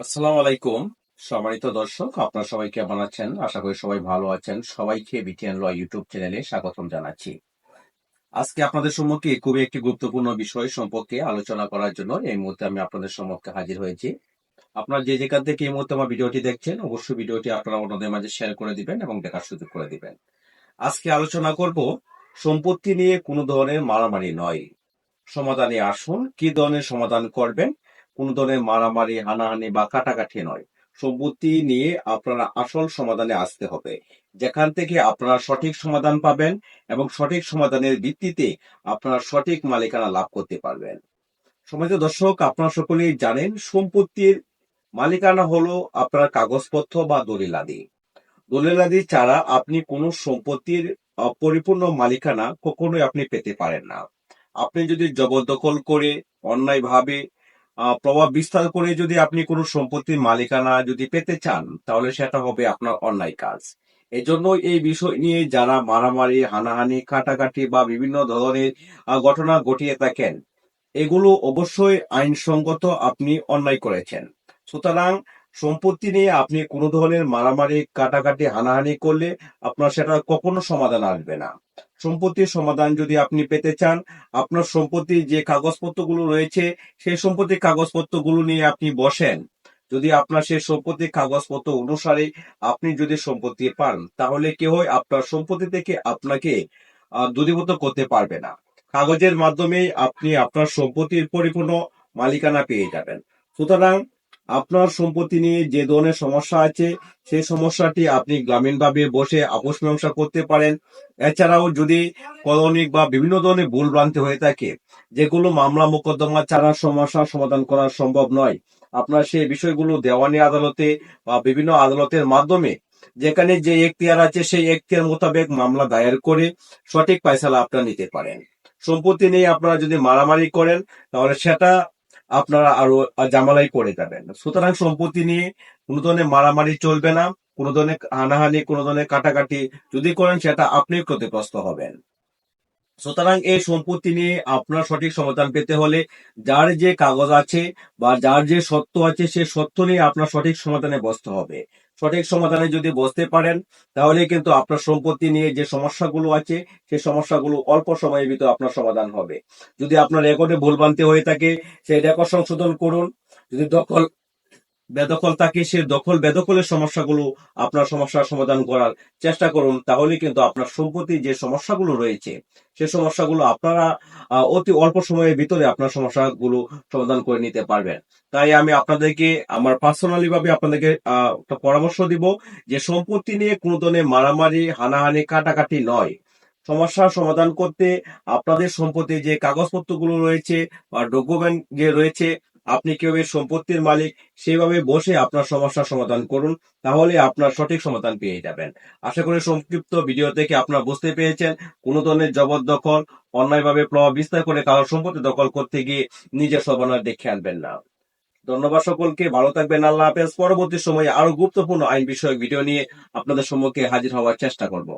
আসসালামু আলাইকুম, সম্মানিত দর্শক, আপনারা সবাই কেমন আছেন? আশা করি সবাই ভালো আছেন। সবাইকে বিটিএন ল ইউটিউব চ্যানেলে স্বাগতম জানাচ্ছি। আজকে আপনাদের সম্মুখে খুবই একটি গুরুত্বপূর্ণ বিষয় সম্পর্কে আলোচনা করার জন্য এই মুহূর্তে আমি আপনাদের সম্মুখে হাজির হয়েছি। আপনারা যে যেখান থেকে এই মুহূর্তে আমার ভিডিওটি দেখছেন, অবশ্যই ভিডিওটি আপনারা অন্যদের মাঝে শেয়ার করে দিবেন এবং দেখার সুযোগ করে দিবেন। আজকে আলোচনা করব, সম্পত্তি নিয়ে কোনো ধরনের মারামারি নয়। সমাধানে আসুন, কি ধরনের সমাধান করবেন কোন ধরনের মারামারি, হানাহানি বা কাটাকাটি নয়। সম্পত্তি নিয়ে আপনারা আসল সমাধানে আসতে হবে। যেখান থেকে আপনারা সঠিক সমাধান পাবেন এবং সঠিক সমাধানের ভিত্তিতে আপনারা সঠিক মালিকানা লাভ করতে পারবেন। সমাজ দর্শক, আপনারা সকলেই জানেন, সম্পত্তির মালিকানা হলো আপনার কাগজপত্র বা দলিলাদি। দলিলাদি ছাড়া আপনি কোনো সম্পত্তির পরিপূর্ণ মালিকানা কখনোই আপনি পেতে পারেন না। আপনি যদি জবরদখল করে, অন্যায়ভাবে প্রভাব বিস্তার করে যদি আপনি কোনো সম্পত্তির মালিকানা যদি পেতে চান, তাহলে সেটা হবে আপনার অন্যায় কাজ। এজন্য এই বিষয় নিয়ে যারা মারামারি, হানাহানি, কাটাকাটি বা বিভিন্ন ধরনের ঘটনা ঘটিয়ে থাকেন, এগুলো অবশ্যই আইনসঙ্গত আপনি অন্যায় করেছেন। সুতরাং সম্পত্তি নিয়ে আপনি কোনো ধরনের মারামারি, কাটাকাটি, হানাহানি করলে আপনার সেটা কখনো সমাধান আসবে না। সম্পত্তির সমাধান যদি আপনি পেতে চান, আপনার সম্পত্তির যে কাগজপত্রগুলো রয়েছে, সেই সম্পত্তির কাগজপত্রগুলো নিয়ে আপনি বসেন। যদি আপনার সেই সম্পত্তির কাগজপত্র অনুসারে আপনি যদি সম্পত্তি পান, তাহলে কেউ আপনার সম্পত্তি থেকে আপনাকে দূরীভূত করতে পারবে না। কাগজের মাধ্যমে আপনি আপনার সম্পত্তির পরিপূর্ণ মালিকানা পেয়ে যাবেন। সুতরাং আপনার সম্পত্তি নিয়ে যে ধরনের সমস্যা আছে, সেই সমস্যাটি আপনি গ্রামীণভাবে বসে আপোষ মীমাংসা করতে পারেন। এছাড়াও যদি কলনিক বা বিভিন্ন ধরনের ভুল ভ্রান্তি হয়ে থাকে যেগুলো মামলা মোকদ্দমা ছাড়া সমস্যার সমাধান করা সম্ভব নয়। আপনার সেই বিষয়গুলো দেওয়ানি আদালতে বা বিভিন্ন আদালতের মাধ্যমে, যেখানে যে এখতিয়ার আছে, সেই এখতিয়ার মোতাবেক মামলা দায়ের করে সঠিক পায়সালা আপনারা নিতে পারেন। সম্পত্তি নিয়ে আপনারা যদি মারামারি করেন, তাহলে সেটা আপনারা আরও জামালাই করে যাবেন। সুতরাং সম্পত্তি নিয়ে কোনো ধরনের মারামারি চলবে না, কোনো ধরনের হানাহানি, কোনো ধরনের কাটাকাটি যদি করেন, সেটা আপনি ক্ষতিগ্রস্ত হবেন। সুতরাং এই সম্পত্তি নিয়ে আপনার সঠিক সমাধান পেতে হলে যার যে কাগজ আছে বা যার যে সত্য আছে, সে সত্য নিয়ে আপনার সঠিক সমাধানে বসতে হবে। সঠিক সমাধানে যদি বসতে পারেন, তাহলে কিন্তু আপনার সম্পত্তি নিয়ে যে সমস্যাগুলো আছে, সেই সমস্যাগুলো অল্প সময়ের ভিতরে আপনার সমাধান হবে। যদি আপনার রেকর্ডে ভুলভ্রান্তি হয়ে থাকে, সেই রেকর্ড সংশোধন করুন। যদি দখল বেদখল থাকে সে দখল বেদখলের সমস্যাগুলো আপনার সমস্যার সমাধান করার চেষ্টা করুন, তাহলে কিন্তু আপনার সম্পত্তির যে সমস্যাগুলো রয়েছে, সে সমস্যাগুলো আপনারা অতি অল্প সময়ের ভিতরে আপনার সমস্যাগুলো সমাধান করে নিতে পারবেন। তাই আমি আপনাদেরকে, আমার পার্সোনালি ভাবে আপনাদেরকে একটা পরামর্শ দিব যে সম্পত্তি নিয়ে কোনো ধরনের মারামারি, হানাহানি, কাটাকাটি নয়। সমস্যার সমাধান করতে আপনাদের সম্পত্তির যে কাগজপত্রগুলো রয়েছে বা ডকুমেন্ট যে রয়েছে আপনি কীভাবে সম্পত্তির মালিক, সেইভাবে বসে আপনার সমস্যার সমাধান করুন, তাহলে আপনার সঠিক সমাধান পেয়ে যাবেন। আশা করি সংক্ষিপ্ত ভিডিও থেকে আপনারা বুঝতে পেরেছেন, কোনো ধরনের জবরদখল অন্যায়ভাবে প্রভাব বিস্তার করে কারোর সম্পত্তি দখল করতে গিয়ে নিজের সর্বনাশ দেখে আনবেন না। ধন্যবাদ সকলকে, ভালো থাকবেন, আল্লাহ হাফেজ। পরবর্তী সময়ে আরও গুরুত্বপূর্ণ আইন বিষয়ক ভিডিও নিয়ে আপনাদের সম্মুখে হাজির হওয়ার চেষ্টা করব।